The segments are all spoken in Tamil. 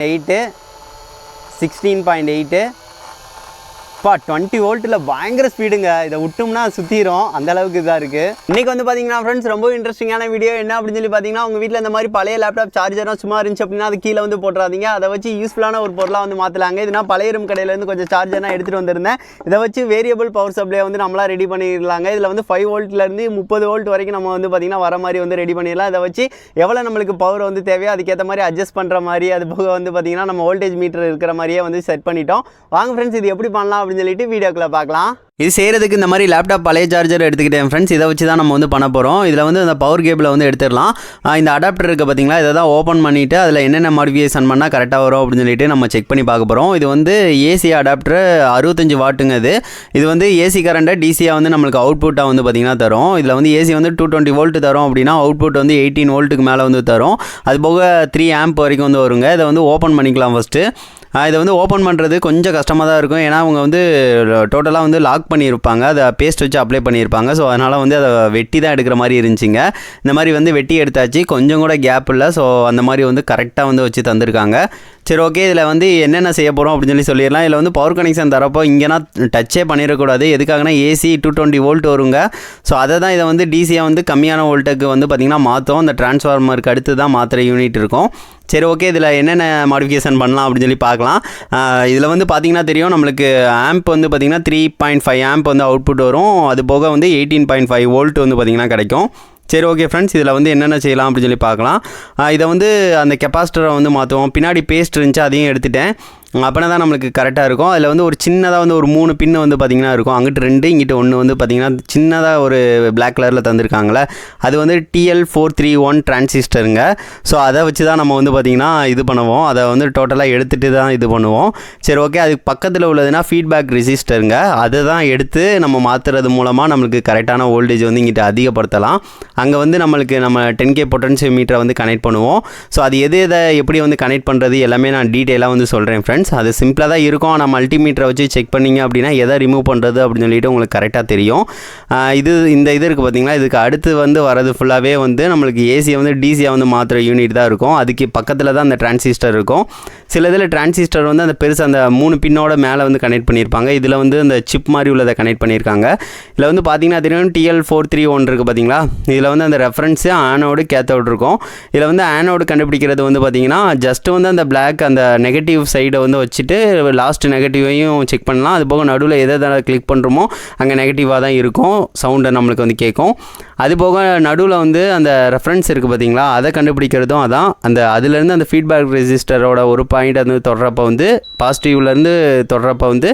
எயிட்டு சிக்ஸ்டீன் பாயிண்ட் எயிட்டு பா டுவெண்ட்டி வோல்ட்டில் பயங்கர ஸ்பீடுங்க இதை விட்டோம்னா சுற்றிடும் அந்த அளவுக்கு இதாக இருக்குது இன்றைக்கி வந்து பார்த்தீங்கன்னா ஃப்ரெண்ட்ஸ் ரொம்ப இன்ட்ரெஸ்டிங்கான வீடியோ என்ன அப்படின்னு சொல்லி பார்த்தீங்கன்னா உங்கள் வீட்டில் இந்த மாதிரி பழைய லேப்டாப் சார்ஜரும் சும்மா இருந்துச்சு அப்படின்னா அது கீழே வந்து போட்டுறாதீங்க. அதை வச்சு யூஸ்ஃபுல்லான ஒரு பொருளாக வந்து மாற்றலாங்க இதுனா பழைய ரூம் கடையிலேருந்து கொஞ்சம் சார்ஜர்லாம் எடுத்துகிட்டு வந்திருந்தேன். இதை வச்சு வேரியபிள் பவர் சப்ளை வந்து நம்மளாம் ரெடி பண்ணிடலாங்க. இதில் வந்து ஃபைவ் வோல்ட்லேருந்து முப்பது வோல்ட் வரைக்கும் நம்ம வந்து பார்த்திங்கன்னா வர மாதிரி வந்து ரெடி பண்ணிடலாம். இதை வச்சு எவ்வளோ நம்மளுக்கு பவர் வந்து தேவையோ அதுக்கேற்ற மாதிரி அட்ஜஸ்ட் பண்ணுற மாதிரி அது போக வந்து பார்த்திங்கன்னா நம்ம வோல்டேஜ் மீட்டர் இருக்கிற மாதிரியே வந்து செட் பண்ணிட்டோம். வாங்க ஃப்ரெண்ட்ஸ் இது எப்படி பண்ணலாம் அப்படின்னு சொல்லிட்டு வீடியோக்குள்ளே பார்க்கலாம். இது செய்கிறதுக்கு இந்த மாதிரி லேப்டாப் பழைய சார்ஜர் எடுத்துக்கிட்டேன் ஃப்ரெண்ட்ஸ் இதை வச்சு தான் நம்ம வந்து பண்ண போகிறோம் இதில் வந்து அந்த பவர் கேபிளை வந்து எடுத்துடலாம். இந்த அடாப்டர் இருக்குது பார்த்தீங்களா இதை தான் ஓப்பன் பண்ணிவிட்டு அதில் என்னென்ன மாடிஃபிகேஷன் பண்ணால் கரெக்டாக வரும் அப்படின்னு சொல்லிட்டு நம்ம செக் பண்ணி பார்க்க போகிறோம் இது வந்து ஏசி அடாப்டர் அறுபத்தஞ்சு வாட்டுங்க இது இது வந்து ஏசி கரண்ட்டை டிசியாக வந்து நம்மளுக்கு அவுட்புட்டாக வந்து பார்த்திங்கன்னா தரும். இதில் வந்து ஏசி வந்து டூ டுவெண்ட்டி வோல்ட் தரும் அப்படின்னா அவுட்புட் வந்து எயிட்டீன் வோல்ட்டுக்கு மேலே வந்து தரும். அது போக த்ரீ ஆம்ப் வரைக்கும் வந்து வருங்க. இதை வந்து ஓப்பன் பண்ணிக்கலாம் ஃபஸ்ட்டு இதை வந்து ஓப்பன் பண்ணுறது கொஞ்சம் கஷ்டமாக தான் இருக்கும். ஏன்னா அவங்க வந்து டோட்டலாக வந்து லாக் பண்ணியிருப்பாங்க. அதை பேஸ்ட் வச்சு அப்ளை பண்ணியிருப்பாங்க. ஸோ அதனால் வந்து அதை வெட்டி தான் எடுக்கிற மாதிரி இருந்துச்சுங்க. இந்த மாதிரி வந்து வெட்டி எடுத்தாச்சு. கொஞ்சம் கூட கேப் இல்லை. ஸோ அந்த மாதிரி வந்து கரெக்டாக வந்து வச்சு தந்திருக்காங்க. சரி ஓகே இதில் வந்து என்னென்ன செய்ய போகிறோம் அப்படின்னு சொல்லி சொல்லிடலாம். இதில் வந்து பவர் கனெக்ஷன் தரப்போ இங்கேனா டச்சே பண்ணிடக்கூடாது. எதுக்காகனா ஏசி டூ டுவெண்ட்டி வோல்ட் வருங்க. ஸோ அதை தான் இதை வந்து டிசியாக வந்து கம்மியான வோல்ட்டுக்கு வந்து பார்த்திங்கன்னா மாற்றும் அந்த டிரான்ஸ்ஃபார்மருக்கு அடுத்து தான் மாற்றுற யூனிட் இருக்கும். சரி ஓகே இதில் என்னென்ன மாடிஃபிகேஷன் பண்ணலாம் அப்படின்னு சொல்லி பார்க்கலாம். இதில் வந்து பார்த்தீங்கன்னா தெரியும். நம்மளுக்கு ஆம்ப் வந்து பார்த்திங்கன்னா த்ரீ பாயிண்ட் ஃபைவ் ஆம்ப் வந்து அவுட்புட் வரும். அது போக வந்து எயிட்டீன் பாயிண்ட் ஃபைவ் வோல்ட் வந்து பார்த்திங்கன்னா கிடைக்கும். சரி ஓகே ஃப்ரெண்ட்ஸ் இதில் வந்து என்னென்ன செய்யலாம் அப்படின்னு சொல்லி பார்க்கலாம். இதை வந்து அந்த கெப்பாசிட்டரை வந்து மாற்றுவோம் பின்னாடி பேஸ்ட் இருந்துச்சு அதையும் எடுத்துட்டேன். அப்போனா தான் நம்மளுக்கு கரெக்டாக இருக்கும். அதில் வந்து ஒரு சின்னதாக வந்து ஒரு மூணு பின்னு வந்து பார்த்திங்கன்னா இருக்கும். அங்கிட்டு ரெண்டு இங்கிட்ட ஒன்று வந்து பார்த்திங்கன்னா சின்னதாக ஒரு பிளாக் கலரில் தந்திருக்காங்களே அது வந்து டிஎல் ஃபோர் த்ரீ ஒன் டிரான்சிஸ்டருங்க ஸோ அதை வச்சு தான் நம்ம வந்து பார்த்திங்கன்னா இது பண்ணுவோம். அதை வந்து டோட்டலாக எடுத்துகிட்டு தான் இது பண்ணுவோம். சரி ஓகே அதுக்கு பக்கத்தில் உள்ளதுன்னா ஃபீட்பேக் ரிஜிஸ்டருங்க அதை தான் எடுத்து நம்ம மாற்றுறது மூலமாக நம்மளுக்கு கரெக்டான வோல்டேஜ் வந்து இங்கிட்ட அதிகப்படுத்தலாம். அங்கே வந்து நம்மளுக்கு நம்ம டென் கே பொட்டன்ஷியல் மீட்டரை வந்து கனெக்ட் பண்ணுவோம். ஸோ அது எது எதை எப்படி வந்து கனெக்ட் பண்ணுறது எல்லாமே நான் டீட்டெயிலாக வந்து சொல்கிறேன் ஃப்ரெண்ட்ஸ் அது சிம்பிளாக தான் இருக்கும். ஆனால் மல்டிமீட்டரை வச்சு செக் பண்ணீங்க அப்படின்னா எதை ரிமூவ் பண்ணுறது அப்படின்னு சொல்லிட்டு உங்களுக்கு கரெக்டாக தெரியும். இது இந்த இது இருக்குது பார்த்தீங்களா இதுக்கு அடுத்து வந்து வரது ஃபுல்லாகவே வந்து நம்மளுக்கு ஏசியை வந்து டிசியாக வந்து மாற்றுற யூனிட் தான் இருக்கும். அதுக்கு பக்கத்தில் தான் அந்த டிரான்சிஸ்டர் இருக்கும். சில இதில் டிரான்சிஸ்டர் வந்து அந்த பெருசு அந்த மூணு பின்னோட மேலே வந்து கனெக்ட் பண்ணியிருப்பாங்க இதில் வந்து அந்த சிப் மாதிரி உள்ளதை கனெக்ட் பண்ணியிருக்காங்க இதில் வந்து பார்த்தீங்கன்னா தெரியும். டிஎல் ஃபோர் த்ரீ ஒன் இருக்குது பார்த்தீங்களா இதில் வந்து அந்த ரெஃபரன்ஸு ஆனோடு கேத்தோடு இருக்கும். இதில் வந்து ஆனோடு கண்டுபிடிக்கிறது வந்து பார்த்தீங்கன்னா ஜஸ்ட் வந்து அந்த பிளாக் அந்த நெகட்டிவ் சைடை வந்து வந்து வச்சுட்டு லாஸ்ட் நெகட்டிவையும் செக் பண்ணலாம். அது போக நடுவில் எதை எதை கிளிக் பண்ணுறோமோ அங்கே நெகட்டிவாக தான் இருக்கும். சவுண்டை நம்மளுக்கு வந்து கேட்கும். அது போக நடுவில் வந்து அந்த ரெஃபரன்ஸ் இருக்குது பார்த்தீங்களா அதை கண்டுபிடிக்கிறதும் அதான். அந்த அதுலேருந்து அந்த ஃபீட்பேக் ரெஜிஸ்டரோட ஒரு பாயிண்ட் வந்து தொடரப்போ வந்து பாசிட்டிவ்லேருந்து தொடரப்போ வந்து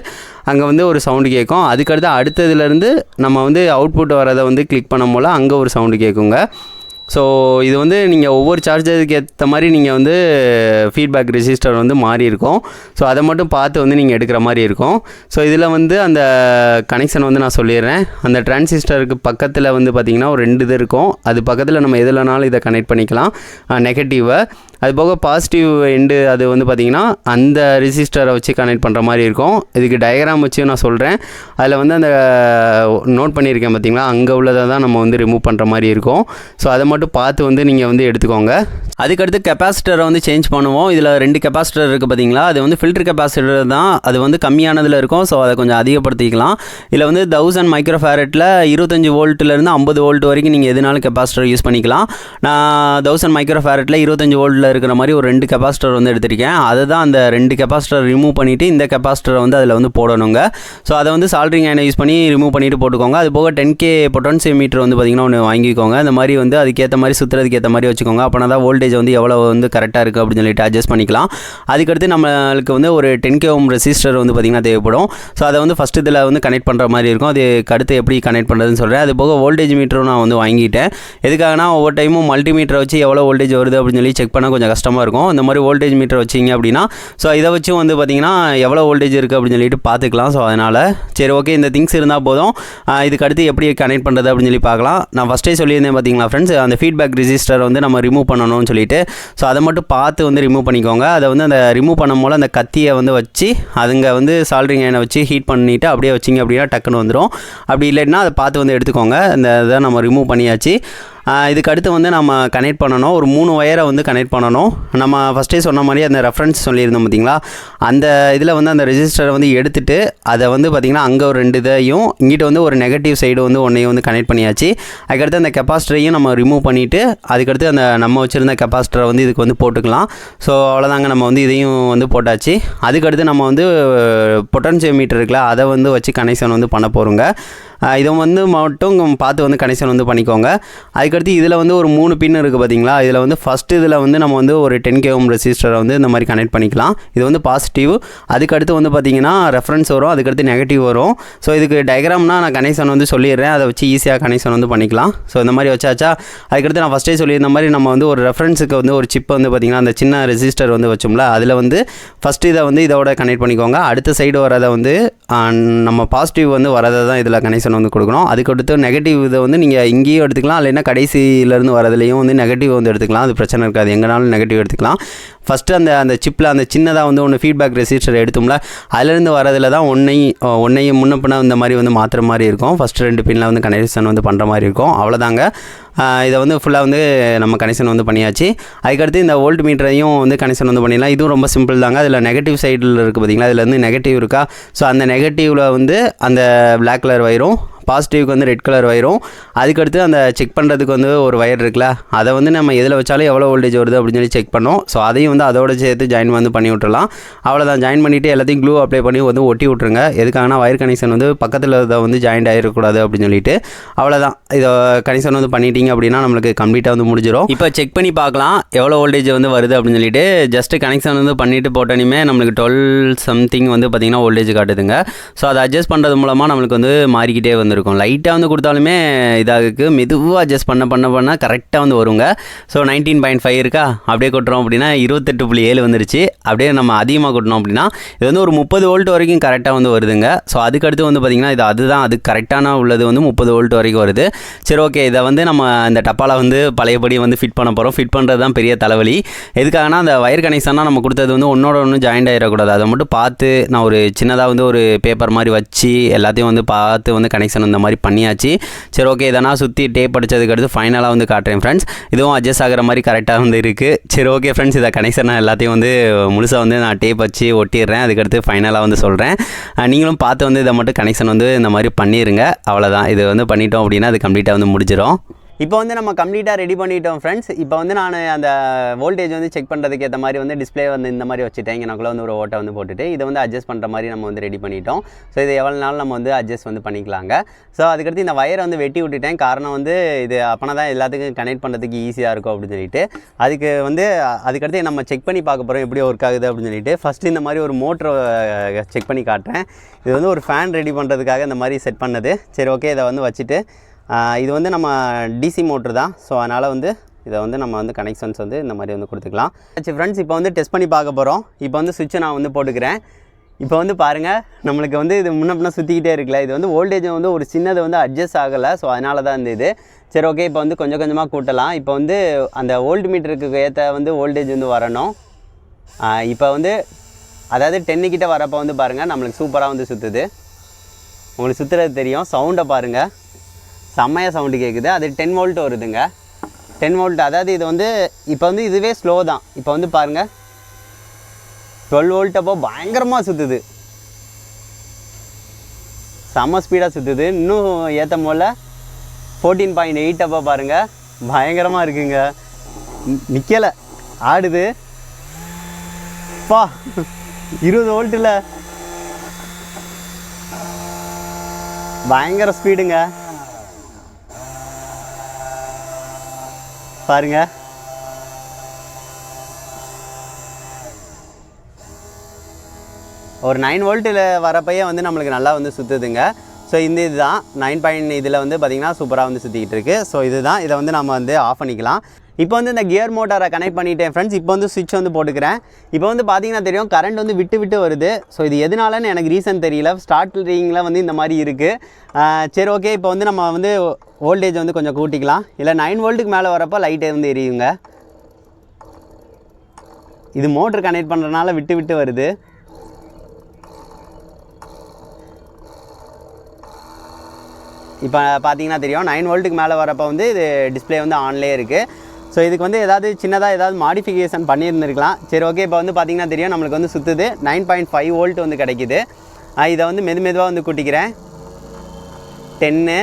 அங்கே வந்து ஒரு சவுண்டு கேட்கும். அதுக்கடுத்து அடுத்ததுலேருந்து நம்ம வந்து அவுட்புட் வரதை வந்து கிளிக் பண்ணும் போல் அங்கே ஒரு சவுண்டு கேட்குங்க ஸோ இது வந்து நீங்கள் ஒவ்வொரு சார்ஜருக்கு ஏற்ற மாதிரி நீங்கள் வந்து ஃபீட்பேக் ரெஜிஸ்டர் வந்து மாறி இருக்கும். ஸோ அதை மட்டும் பார்த்து வந்து நீங்கள் எடுக்கிற மாதிரி இருக்கும். ஸோ இதில் வந்து அந்த கனெக்ஷன் வந்து நான் சொல்லிடுறேன். அந்த டிரான்சிஸ்டருக்கு பக்கத்தில் வந்து பார்த்திங்கன்னா ஒரு ரெண்டு இது இருக்கும். அது பக்கத்தில் நம்ம எதுலனாலும் இதை கனெக்ட் பண்ணிக்கலாம். நெகட்டிவை அது போக பாசிட்டிவ் எண்டு அது வந்து பார்த்திங்கன்னா அந்த ரிஜிஸ்டரை வச்சு கனெக்ட் பண்ணுற மாதிரி இருக்கும். இதுக்கு டயக்ராம் வச்சு நான் சொல்கிறேன் அதில் வந்து அந்த நோட் பண்ணியிருக்கேன் பார்த்தீங்களா அங்கே உள்ளதை தான் நம்ம வந்து ரிமூவ் பண்ணுற மாதிரி இருக்கும். ஸோ அதை மட்டும் பார்த்து வந்து நீங்கள் வந்து எடுத்துக்கோங்க. அதுக்கடுத்து கெப்பாசிட்டரை வந்து சேஞ்ச் பண்ணுவோம். இதில் ரெண்டு கெப்பாசிட்டர் இருக்குது பார்த்தீங்களா அது வந்து ஃபில்டர் கெப்பாசிட்டர் தான். அது வந்து கம்மியானதில் இருக்கும். ஸோ அதை கொஞ்சம் அதிகப்படுத்திக்கலாம். இதில் வந்து தௌசண்ட் மைக்ரோ ஃபேரட்டில் இருபத்தஞ்சி வோல்ட்லேருந்து ஐம்பது வோல்ட் வரைக்கும் நீங்கள் எதுனாலும் கெப்பாசிட்டர் யூஸ் பண்ணிக்கலாம். நான் தௌசண்ட் மைக்ரோ ஃபேரட்டில் இருபத்தஞ்சி வோல்ட்டில் இருக்கிற மாதிரி ஒரு ரெண்டு கெப்பாசிட்டர் வந்து எடுத்திருக்கேன். அதை தான் அந்த ரெண்டு கெப்பாசிட்டர் ரிமூவ் பண்ணிவிட்டு இந்த கெப்பாசிட்டரை வந்து அதில் வந்து போடணுங்க. ஸோ அதை வந்து சால்ட்ரிங் ஐனை யூஸ் பண்ணி ரிமூவ் பண்ணிவிட்டு போட்டுக்கோங்க. அது போக டென் கே பொட்டன்சியல் மீட்டர் வந்து பார்த்திங்கன்னா ஒன்று வாங்கிக்கோங்க. அந்த மாதிரி வந்து அதுக்கேற்ற மாதிரி சுற்றுறதுக்கு ஏற்ற மாதிரி வச்சுக்கோங்க. அப்போனா தான் வோல்டேஜ் வந்து எவ்வளோ வந்து கரெக்டாக இருக்குது அப்படின்னு சொல்லிட்டு அட்ஜஸ்ட் பண்ணிக்கலாம். அதுக்கடுத்து நம்மளுக்கு வந்து ஒரு டென் கே ஓம் ரெசிஸ்டர் வந்து பார்த்திங்கன்னா தேவைப்படும். ஸோ அதை வந்து ஃபஸ்ட்டு இதில் வந்து கனெக்ட் பண்ணுற மாதிரி இருக்கும். அதுக்கு அடுத்து எப்படி கனெக்ட் பண்ணுறதுன்னு சொல்கிறேன் அது போக வோல்டேஜ் மீட்டரும் நான் வந்து வாங்கிட்டேன். எதுக்காகனா ஒவ்வொரு டைமும் மல்டிமீட்டரை வச்சு எவ்வளோ வோல்டேஜ் வருது அப்படின்னு சொல்லி செக் பண்ண கொஞ்சம் கஷ்டமாக இருக்கும். இந்த மாதிரி வோல்டேஜ் மீட்டர் வச்சிங்க அப்படின்னா ஸோ இதை வச்சும் வந்து பார்த்திங்கன்னா எவ்வளோ வோல்டேஜ் இருக்குது அப்படின்னு சொல்லிட்டு பார்த்துக்கலாம் ஸோ அதனால் சரி ஓகே இந்த திங்ஸ் இருந்தால் போதும். இதுக்கு அடுத்து எப்படி கனெக்ட் பண்ணுறது அப்படின்னு சொல்லி பார்க்கலாம் நான் ஃபஸ்ட்டே சொல்லியிருந்தேன் பார்த்தீங்களா ஃப்ரெண்ட்ஸ் அந்த ஃபீட்பேக் ரிஜிஸ்டர் வந்து நம்ம ரிமூவ் பண்ணணும்னு சொல்லிட்டு. ஸோ அதை மட்டும் பார்த்து வந்து ரிமூவ் பண்ணிக்கோங்க. அதை வந்து அந்த ரிமூவ் பண்ணும் போல் அந்த கத்தியை வந்து வச்சு அதுங்க வந்து சால்ட்ரிங் ஐனை வச்சு ஹீட் பண்ணிவிட்டு அப்படியே வச்சிங்க அப்படின்னா டக்குன்னு வந்துடும் அப்படி இல்லைன்னா அதை பார்த்து வந்து எடுத்துக்கோங்க. அந்த இதை நம்ம ரிமூவ் பண்ணியாச்சு. இதுக்கு அடுத்து வந்து நம்ம கனெக்ட் பண்ணணும். ஒரு மூணு ஒயரை வந்து கனெக்ட் பண்ணணும். நம்ம ஃபஸ்ட்டே சொன்ன மாதிரி அந்த ரெஃபரன்ஸ் சொல்லியிருந்தோம் பார்த்தீங்களா அந்த இதில் வந்து அந்த ரெஜிஸ்டரை வந்து எடுத்துகிட்டு அதை வந்து பார்த்திங்கன்னா அங்கே ஒரு ரெண்டு இதையும் இங்கிட்ட வந்து ஒரு நெகட்டிவ் சைடு வந்து ஒன்றையும் வந்து கனெக்ட் பண்ணியாச்சு. அதுக்கடுத்து அந்த கெப்பாசிட்டரையும் நம்ம ரிமூவ் பண்ணிவிட்டு அதுக்கடுத்து அந்த நம்ம வச்சுருந்த கெப்பாசிட்டரை வந்து இதுக்கு வந்து போட்டுக்கலாம். ஸோ அவ்வளோதாங்க நம்ம வந்து இதையும் வந்து போட்டாச்சு. அதுக்கடுத்து நம்ம வந்து பொட்டன்சியோமீட்டர் இருக்குல்ல அதை வந்து வச்சு கனெக்ஷன் வந்து பண்ண போகிறோங்க இதை வந்து மட்டும் பார்த்து வந்து கனெக்ஷன் வந்து பண்ணிக்கோங்க. அதுக்கடுத்து இதில் வந்து ஒரு மூணு பின் இருக்குது பார்த்தீங்களா இதில் வந்து ஃபஸ்ட்டு இதில் வந்து நம்ம வந்து ஒரு டென் கேஎம் ரெசிஸ்டரை வந்து இந்த மாதிரி கனெக்ட் பண்ணிக்கலாம். இது வந்து பாசிட்டிவ் அதுக்கடுத்து வந்து பார்த்தீங்கன்னா ரெஃபரன்ஸ் வரும் அதுக்கடுத்து நெகட்டிவ் வரும். ஸோ இதுக்கு டயக்ராம்னா நான் கனெக்ஷன் வந்து சொல்லிடுறேன். அதை வச்சு ஈஸியாக கனெக்ஷன் வந்து பண்ணிக்கலாம். ஸோ இந்த மாதிரி வச்சாச்சா? அதுக்கடுத்து நான் ஃபஸ்ட்டே சொல்லியிருந்த மாதிரி நம்ம வந்து ஒரு ரெஃபரன்ஸுக்கு வந்து ஒரு சிப் வந்து பார்த்திங்கன்னா அந்த சின்ன ரெசிஸ்டர் வந்து வச்சோம்ல அதில் வந்து ஃபஸ்ட்டு இதை வந்து இதோட கனெக்ட் பண்ணிக்கோங்க. அடுத்த சைடு வரதை வந்து நம்ம பாசிட்டிவ் வந்து வரதை தான் இதில் கனெக்ஷன் வந்து கொடுக்கணும். அதுக்கடுத்து நெகட்டிவ் இதை வந்து நீங்கள் இங்கேயும் எடுத்துக்கலாம். இல்லைன்னா கடைசியிலேருந்து வரதுலேயும் வந்து நெகட்டிவ் வந்து எடுத்துக்கலாம். அது பிரச்சனை இருக்காது. எங்கேனாலும் நெகட்டிவ் எடுத்துக்கலாம். ஃபஸ்ட்டு அந்த அந்த சிப்பில் அந்த சின்னதாக வந்து ஒன்று ஃபீட்பேக் ரெசிஸ்டர் எடுத்தோம்ல அதுலேருந்து வரதில் தான் ஒன்றையும் ஒன்றையும் முன்னப்பின இந்த மாதிரி வந்து மாற்றுற மாதிரி இருக்கும். ஃபஸ்ட்டு ரெண்டு பின்னில் வந்து கனெக்ஷன் வந்து பண்ணுற மாதிரி இருக்கும். அவ்வளோதாங்க இதை வந்து ஃபுல்லாக வந்து நம்ம கனெக்ஷன் வந்து பண்ணியாச்சு. அதுக்கடுத்து இந்த வோல்ட் மீட்டரையும் வந்து கனெக்ஷன் வந்து பண்ணிடலாம். இதுவும் ரொம்ப சிம்பிள் தாங்க. அதில் நெகட்டிவ் சைடில் இருக்குது பார்த்தீங்களா அதில் வந்து நெகட்டிவ் இருக்கா? ஸோ அந்த நெகட்டிவில் வந்து அந்த பிளாக் கலர் வயரும் பாசிட்டிவ்க்கு வந்து ரெட் கலர் வயரும் அதுக்கடுத்து அந்த செக் பண்ணுறதுக்கு வந்து ஒரு வயர் இருக்குல்ல அதை வந்து நம்ம எதில் வச்சாலும் எவ்வளோ வோல்டேஜ் வருது அப்படின்னு சொல்லி செக் பண்ணோம். ஸோ அதையும் வந்து அதோட சேர்த்து ஜாயின் வந்து பண்ணி விட்டுறலாம். அவ்வளோதான் ஜாயின் பண்ணிவிட்டு எல்லாத்தையும் க்ளூ அப்ளை பண்ணி வந்து ஒட்டி விட்ருங்க எதுக்காகனா வயர் கனெக்ஷன் வந்து பக்கத்தில் இதை வந்து ஜாயின்ட் ஆகிடக்கூடாது அப்படின்னு சொல்லிட்டு. அவ்வளோதான் இதை கனெக்ஷன் வந்து பண்ணிட்டீங்க அப்படின்னா நம்மளுக்கு கம்ப்ளீட்டாக வந்து முடிஞ்சிடும் இப்போ செக் பண்ணி பார்க்கலாம். எவ்வளோ வோல்டேஜ் வந்து வருது அப்படின்னு சொல்லிட்டு. ஜஸ்ட் கனெக்ஷன் வந்து பண்ணிட்டு போட்டோன்னே நம்மளுக்கு டுவெல் சம்திங் வந்து பார்த்திங்கன்னா வோல்டேஜ் காட்டுதுங்க. ஸோ அதை அட்ஜஸ்ட் பண்ணுறது மூலமாக நம்மளுக்கு வந்து மாறிக்கிட்டே வந்திருக்கும். லைட்டாக வந்து கொடுத்தாலுமே இதாகுக்கு மெதுவாக அட்ஜஸ்ட் பண்ண பண்ண பண்ண கரெக்டாக வந்து வருங்க. ஸோ நைன்டீன் பாயிண்ட் ஃபைவ் இருக்கா? அப்படியே கொட்டுறோம் அப்படின்னா இருபத்தெட்டு புள்ளி ஏழு வந்துருச்சு. அப்படியே நம்ம அதிகமாக கொட்டினோம் அப்படின்னா இது வந்து ஒரு முப்பது வோல்ட் வரைக்கும் கரெக்டாக வந்து வருதுங்க. ஸோ அதுக்கடுத்து வந்து பார்த்திங்கன்னா இது அதுதான். அது கரெக்டான உள்ளது வந்து முப்பது வோல்ட் வரைக்கும் வருது. சரி ஓகே இதை வந்து நம்ம இந்த டப்பாவில் வந்து பழையபடி வந்து ஃபிட் பண்ண போகிறோம் ஃபிட் பண்ணுறது தான் பெரிய தலைவலி. எதுக்காகனா அந்த வயர் கனெக்ஷனாக நம்ம கொடுத்தது வந்து ஒன்றோட ஒன்று ஜாயிண்ட் ஆகிடக்கூடாது அதை மட்டும் பார்த்து நான் ஒரு சின்னதாக வந்து ஒரு பேப்பர் மாதிரி வச்சு எல்லாத்தையும் வந்து பார்த்து வந்து கனெக்ஷன் இந்த மாதிரி பண்ணியாச்சு. சரி ஓகே இதெல்லாம் சுற்றி டேப் அடிச்சதுக்கு அடுத்து ஃபைனலாக வந்து காட்டுறேன் ஃப்ரெண்ட்ஸ் இதுவும் அட்ஜஸ்ட் ஆகிற மாதிரி கரெக்டாக வந்து இருக்குது சரி ஓகே ஃப்ரெண்ட்ஸ் இதை கனெக்ஷன் எல்லாத்தையும் வந்து முழுசாக வந்து நான் டேப் வச்சு ஒட்டிடுறேன். அதுக்கடுத்து ஃபைனலாக வந்து சொல்கிறேன் நீங்களும் பார்த்து வந்து இதை மட்டும் கனெக்ஷன் வந்து இந்த மாதிரி பண்ணிடுங்க அவ்வளோதான் இது வந்து பண்ணிட்டோம் அப்படின்னா அது கம்ப்ளீட்டாக வந்து முடிஞ்சிடும் இப்போ வந்து நம்ம கம்ப்ளீட்டாக ரெடி பண்ணிட்டோம் ஃப்ரெண்ட்ஸ் இப்போ வந்து நான் அந்த வோல்டேஜ் வந்து செக் பண்ணுறதுக்கு ஏற்ற மாதிரி வந்து டிஸ்ப்ளே வந்து இந்த மாதிரி வச்சுட்டேன். இங்கனக்குள்ள வந்து ஒரு ஓட்டை வந்து போட்டுட்டு இதை வந்து அட்ஜஸ்ட் பண்ணுற மாதிரி நம்ம வந்து ரெடி பண்ணிட்டோம். ஸோ இது எவ்வளோ நாள் நம்ம வந்து அட்ஜஸ்ட் வந்து பண்ணிக்கலாங்க. ஸோ அதுக்கடுத்து இந்த வயரை வந்து வெட்டி விட்டுட்டேன். காரணம் வந்து இது அப்போனா தான் எல்லாத்துக்கும் கனெக்ட் பண்ணுறதுக்கு ஈஸியாக இருக்கும் அப்படின்னு சொல்லிட்டு அதுக்கு வந்து அதுக்கடுத்து நம்ம செக் பண்ணி பார்க்க போகிறோம் எப்படி ஒர்க் ஆகுது அப்படின்னு சொல்லிட்டு. ஃபஸ்ட்டு இந்த மாதிரி ஒரு மோட்டரை செக் பண்ணி காட்டுறேன். இது வந்து ஒரு ஃபேன் ரெடி பண்ணுறதுக்காக இந்த மாதிரி செட் பண்ணது. சரி ஓகே இதை வந்து வச்சுட்டு இது வந்து நம்ம டிசி மோட்ரு தான். ஸோ அதனால் வந்து இதை வந்து நம்ம வந்து கனெக்ஷன்ஸ் வந்து இந்த மாதிரி வந்து கொடுத்துக்கலாம். சரி ஃப்ரெண்ட்ஸ் இப்போ வந்து டெஸ்ட் பண்ணி பார்க்க போகிறோம் இப்போ வந்து சுவிட்சை நான் வந்து போட்டுக்கிறேன். இப்போ வந்து பாருங்கள் நம்மளுக்கு வந்து இது முன்ன பின்ன சுற்றிக்கிட்டே இருக்குல்ல. இது வந்து வோல்டேஜ் வந்து ஒரு சின்னது வந்து அட்ஜஸ்ட் ஆகலை. ஸோ அதனால தான் இந்த இது. சரி ஓகே இப்போ வந்து கொஞ்சம் கொஞ்சமாக கூட்டலாம். இப்போ வந்து அந்த ஓல்டு மீட்டருக்கு ஏற்ற வந்து வோல்டேஜ் வந்து வரணும். இப்போ வந்து அதாவது டென்னுக்கிட்ட வரப்போ வந்து பாருங்கள் நம்மளுக்கு சூப்பராக வந்து சுற்றுது உங்களுக்கு சுற்றுறது தெரியும். சவுண்டை பாருங்கள் செம்மையாக சவுண்டு கேட்குது அது டென் வோல்ட் வருதுங்க. டென் வோல்ட் அதாவது இது வந்து இப்போ வந்து இதுவே ஸ்லோ தான். இப்போ வந்து பாருங்கள் டுவெல் வோல்ட் அப்போ பயங்கரமாக சுற்றுது செம்ம ஸ்பீடாக சுற்றுது இன்னும் ஏற்ற போல ஃபோர்டீன் பாயிண்ட் எயிட் அப்போ பாருங்கள் பயங்கரமாக இருக்குங்க. நிற்கலை ஆடுது. பா! இருபது வோல்ட்டில் பயங்கர ஸ்பீடுங்க பாருங்க. ஒரு நைன் வோல்ட்டில் வரப்பையே வந்து நம்மளுக்கு நல்லா வந்து சுற்றுதுங்க ஸோ இந்த இதுதான். நைன் பாயிண்ட் இதில் வந்து பார்த்திங்கன்னா சூப்பராக வந்து சுற்றிக்கிட்டு இருக்கு. ஸோ இதுதான். இதை வந்து நம்ம வந்து ஆஃப் பண்ணிக்கலாம். இப்போ வந்து இந்த கியர் மோட்டாரை கனெக்ட் பண்ணிட்டேன் ஃப்ரெண்ட்ஸ் இப்போ வந்து சுவிட்ச் வந்து போட்டுக்கிறேன். இப்போ வந்து பார்த்தீங்கன்னா தெரியும் கரண்ட் வந்து விட்டு விட்டு வருது. ஸோ இது எதனாலன்னு எனக்கு ரீசன் தெரியல. ஸ்டார்டிங்கில் வந்து இந்த மாதிரி இருக்குது சரி ஓகே இப்போ வந்து நம்ம வந்து வோல்டேஜ் வந்து கொஞ்சம் கூட்டிக்கலாம். இல்லை நைன் வோல்ட்டுக்கு மேலே வரப்போ லைட்டே வந்து எரியுங்க. இது மோட்ரு கனெக்ட் பண்ணுறதுனால விட்டு விட்டு வருது. இப்போ பார்த்தீங்கன்னா தெரியும் நைன் வோல்ட்டுக்கு மேலே வரப்போ வந்து இது டிஸ்ப்ளே வந்து ஆன்லேயே இருக்குது ஸோ இதுக்கு வந்து ஏதாவது சின்னதாக ஏதாவது மாடிஃபிகேஷன் பண்ணியிருந்திருக்கலாம். சரி ஓகே இப்போ வந்து பார்த்தீங்கன்னா தெரியும் நம்மளுக்கு வந்து சுற்றுது நைன் பாயிண்ட் ஃபைவ் வோல்ட் வந்து கிடைக்குது. இதை வந்து மெது மெதுவாக வந்து கூட்டிக்கிறேன். Ten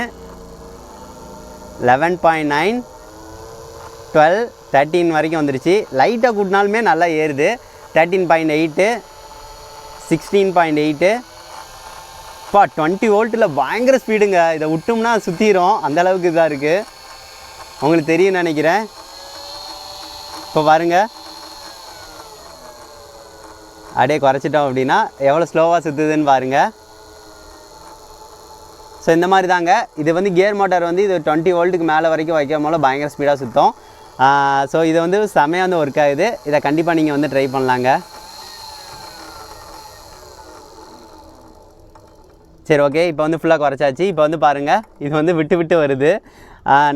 eleven point nine twelve thirteen வரைக்கும் வந்துருச்சு. லைட்டாக கூட்டினாலுமே நல்லா ஏறுது. Thirteen point eight sixteen point eight பா டுவெண்ட்டி வோல்ட்டில் பயங்கர ஸ்பீடுங்க இதை விட்டோம்னா சுற்றிடும் அந்தளவுக்கு இதாக இருக்குது உங்களுக்கு தெரியும் நினைக்கிறேன். இப்போ பாருங்க. அப்படியே குறைச்சிட்டோம் அப்படின்னா எவ்வளோ ஸ்லோவாக சுற்றுதுன்னு பாருங்கள் ஸோ இந்த மாதிரி தாங்க. இது வந்து கியர் மோட்டார் வந்து இது டுவெண்ட்டி வோல்ட்டுக்கு மேலே வரைக்கும் வைக்கும் போல பயங்கர ஸ்பீடாக சுற்றும் ஸோ இது வந்து செமையாக வந்து ஒர்க் ஆகுது. இதை கண்டிப்பாக நீங்கள் வந்து ட்ரை பண்ணலாங்க. சரி ஓகே இப்போ வந்து ஃபுல்லாக குறைச்சாச்சு. இப்போ வந்து பாருங்கள் இது வந்து விட்டு விட்டு வருது.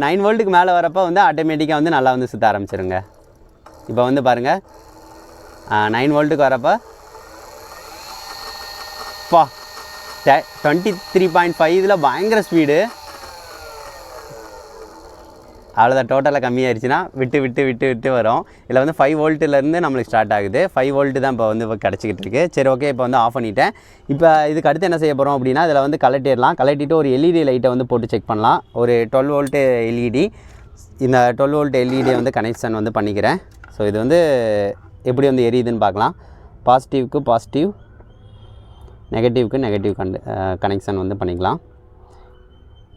நைன் வோல்ட்டுக்கு மேலே வரப்போ வந்து ஆட்டோமேட்டிக்காக வந்து நல்லா வந்து சுற்ற ஆரம்பிச்சிருங்க. இப்போ வந்து பாருங்கள் நைன் வோல்ட்டுக்கு வரப்போ பா டுவெண்ட்டி த்ரீ பாயிண்ட் ஃபைவ் இதில் பயங்கர ஸ்பீடு அவ்வளோதான் டோட்டலாக கம்மியாயிருச்சுன்னா விட்டு விட்டு விட்டு விட்டு வரும். இதில் வந்து ஃபைவ் வோல்ட்டுலேருந்து நம்மளுக்கு ஸ்டார்ட் ஆகுது. ஃபைவ் வோல்ட்டு தான் இப்போ வந்து இப்போ கிடச்சிக்கிட்டு இருக்கு. சரி ஓகே இப்போ வந்து ஆஃப் பண்ணிட்டேன். இப்போ இதுக்கு அடுத்து என்ன செய்ய போகிறோம் அப்படின்னா இதில் வந்து கலட்டிடலாம் கலட்டிட்டு ஒரு எல்இடி லைட்டை வந்து போட்டு செக் பண்ணலாம். ஒரு டுவெல் வோல்ட்டு எல்இடி இந்த டுவெல் வோல்ட் எல்இடியை வந்து கனெக்ஷன் வந்து பண்ணிக்கிறேன். ஸோ இது வந்து எப்படி வந்து எரியுதுன்னு பார்க்கலாம். பாசிட்டிவ்க்கு பாசிட்டிவ் நெகட்டிவ்க்கு நெகட்டிவ் கண்டு கனெக்ஷன் வந்து பண்ணிக்கலாம்.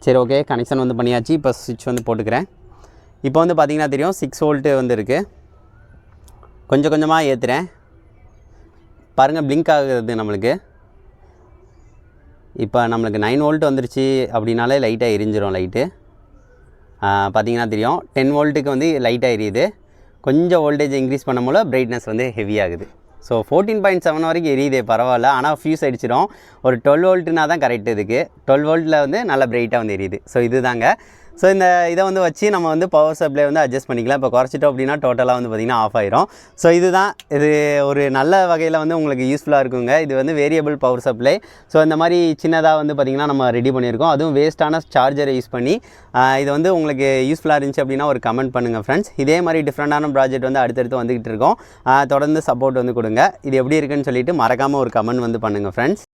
சரி ஓகே கனெக்ஷன் வந்து பண்ணியாச்சு. இப்போ சுவிட்ச் வந்து போட்டுக்கிறேன். இப்போ வந்து பார்த்தீங்கன்னா தெரியும் சிக்ஸ் வோல்ட்டு வந்து இருக்குது கொஞ்சம் கொஞ்சமாக ஏற்றுறேன் பாருங்கள் பிளிங்க் ஆகுது நம்மளுக்கு. இப்போ நம்மளுக்கு நைன் வோல்ட் வந்துருச்சு அப்படின்னாலே லைட்டாக எரிஞ்சிரும் லைட்டு பார்த்தீங்கன்னா தெரியும். டென் வோல்ட்டுக்கு வந்து லைட்டாக எரியுது கொஞ்சம் வோல்டேஜ் இன்க்ரீஸ் பண்ணும்போது பிரைட்னஸ் வந்து ஹெவி ஆகுது. ஸோ ஃபோர்டீன் பாயிண்ட் செவன் வரைக்கும் எரியுது பரவாயில்ல. ஆனால் ஃபியூஸ் அடிச்சிடும் ஒரு டுவெல் வோல்ட்டுனா தான் கரெக்ட் இதுக்கு. டுவெல் வோல்ட்டில் வந்து நல்லா பிரைட்டாக வந்து எரியுது. ஸோ இதுதாங்க. ஸோ இந்த இதை வந்து வச்சு நம்ம வந்து பவர் சப்ளை வந்து அட்ஜஸ்ட் பண்ணிக்கலாம். இப்போ குறைச்சிட்டோம் அப்படின்னா டோட்டலாக வந்து பார்த்திங்கன்னா ஆஃப் ஆயிரும். ஸோ இதுதான். இது ஒரு நல்ல வகையில் வந்து உங்களுக்கு யூஸ்ஃபுல்லாக இருக்குங்க. இது வந்து வேரியபிள் பவர் சப்ளை ஸோ இந்த மாதிரி சின்னதாக வந்து பார்த்திங்கன்னா நம்ம ரெடி பண்ணியிருக்கோம். அதுவும் வேஸ்ட்டான சார்ஜரை யூஸ் பண்ணி இது வந்து உங்களுக்கு யூஸ்ஃபுல்லாக இருந்துச்சு அப்படின்னா ஒரு கமெண்ட் பண்ணுங்கள் ஃப்ரெண்ட்ஸ் இதே மாதிரி டிஃப்ரெண்டான ப்ராஜெக்ட் வந்து அடுத்தடுத்து வந்துக்கிட்டு இருக்கோம். தொடர்ந்து சப்போர்ட் வந்து கொடுங்க. இது எப்படி இருக்குன்னு சொல்லிட்டு மறக்காமல் ஒரு கமெண்ட் வந்து பண்ணுங்கள் ஃப்ரெண்ட்ஸ்